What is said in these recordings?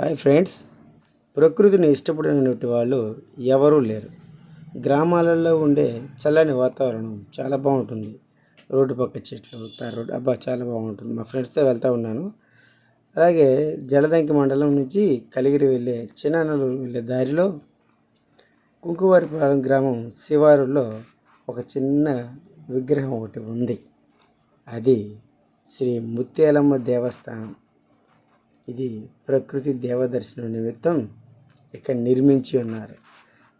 Hi friends. ప్రకృతిని ఇష్టపడినటువంటి వాళ్ళు ఎవరూ లేరు. గ్రామాలలో ఉండే చల్లని వాతావరణం చాలా బాగుంటుంది. రోడ్డు పక్క చెట్లు తార్ రోడ్డు అబ్బా చాలా బాగుంటుంది. మా ఫ్రెండ్స్తో వెళ్తూ ఉన్నాను. అలాగే జలదంకి మండలం నుంచి కలిగిరి వెళ్ళే చిన్ననూరు వెళ్ళే దారిలో కుంకువారిపాలెం గ్రామం శివారులో ఒక చిన్న విగ్రహం ఒకటి ఉంది. అది శ్రీ ముత్యాలమ్మ దేవస్థానం. ఇది ప్రకృతి దేవదర్శనం నిమిత్తం ఇక్కడ నిర్మించి ఉన్నారు.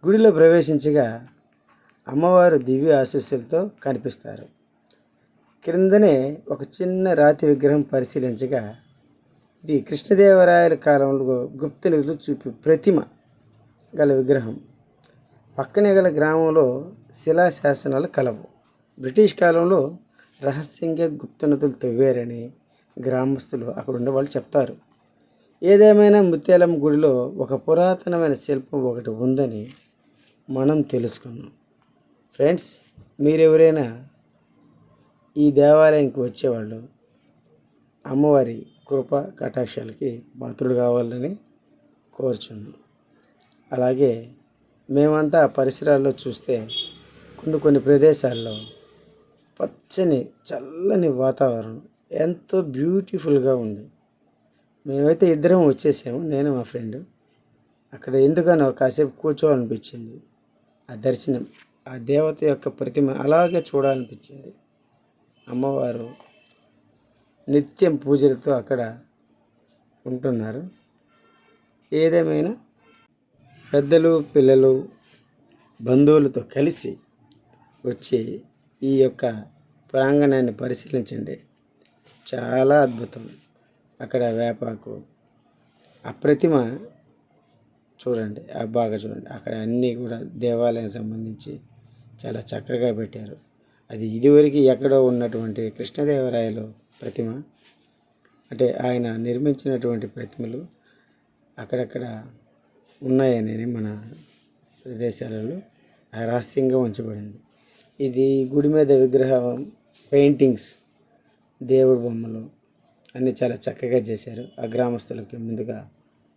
గుడిలో ప్రవేశించగా అమ్మవారు దివ్య ఆశీస్సులతో కనిపిస్తారు. క్రిందనే ఒక చిన్న రాతి విగ్రహం పరిశీలించగా ఇది కృష్ణదేవరాయల కాలంలో గుప్త నిధులు చూపి ప్రతిమ గల విగ్రహం. పక్కనే గల గ్రామంలో శిలాశాసనాలు కలవు. బ్రిటిష్ కాలంలో రహస్యంగా గుప్త నదులు తవ్వారని గ్రామస్తులు అక్కడ ఉండే వాళ్ళు చెప్తారు. ఏదేమైనా ముత్యాలమ్మ గుడిలో ఒక పురాతనమైన శిల్పం ఒకటి ఉందని మనం తెలుసుకున్నాం. ఫ్రెండ్స్ మీరెవరైనా ఈ దేవాలయానికి వచ్చేవాళ్ళు అమ్మవారి కృప కటాక్షాలకి పాత్రుడు కావాలని కోరుచున్నాం. అలాగే మేమంతా పరిసరాల్లో చూస్తే కొన్ని కొన్ని ప్రదేశాల్లో పచ్చని చల్లని వాతావరణం ఎంతో బ్యూటిఫుల్గా ఉంది. మేమైతే ఇద్దరం వచ్చేసాము నేను మా ఫ్రెండ్. అక్కడ ఎందుకనో కాసేపు కూర్చోవాలనిపించింది. ఆ దర్శనం ఆ దేవత యొక్క ప్రతిమ అలాగే చూడాలనిపించింది. అమ్మవారు నిత్యం పూజలతో అక్కడ ఉంటున్నారు. ఏదేమైనా పెద్దలు పిల్లలు బంధువులతో కలిసి వచ్చి ఈ యొక్క ప్రాంగణాన్ని పరిశీలించండి. చాలా అద్భుతం. అక్కడ వేపాకు. ఆ ప్రతిమ చూడండి ఆ బాగా చూడండి. అక్కడ అన్నీ కూడా దేవాలయం సంబంధించి చాలా చక్కగా పెట్టారు. అది ఇదివరకు ఎక్కడో ఉన్నటువంటి కృష్ణదేవరాయలు ప్రతిమ అంటే ఆయన నిర్మించినటువంటి ప్రతిమలు అక్కడక్కడ ఉన్నాయనేది మన ప్రదేశాలలో ఆ రహస్యంగా ఉంచబడింది. ఇది గుడి మీద విగ్రహం పెయింటింగ్స్ దేవుడి బొమ్మలు అన్నీ చాలా చక్కగా చేశారు. ఆ గ్రామస్తులకి ముందుగా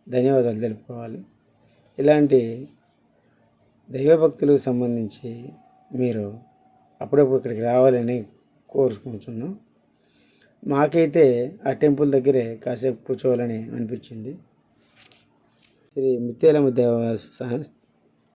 ధన్యవాదాలు తెలుపుకోవాలి. ఇలాంటి దైవభక్తులకు సంబంధించి మీరు అప్పుడప్పుడు ఇక్కడికి రావాలని కోరుకుంటున్నాం. మాకైతే ఆ టెంపుల్ దగ్గరే కాసేపు కూర్చోవాలని అనిపించింది. శ్రీ ముత్యాలమ్మ దేవస్థానం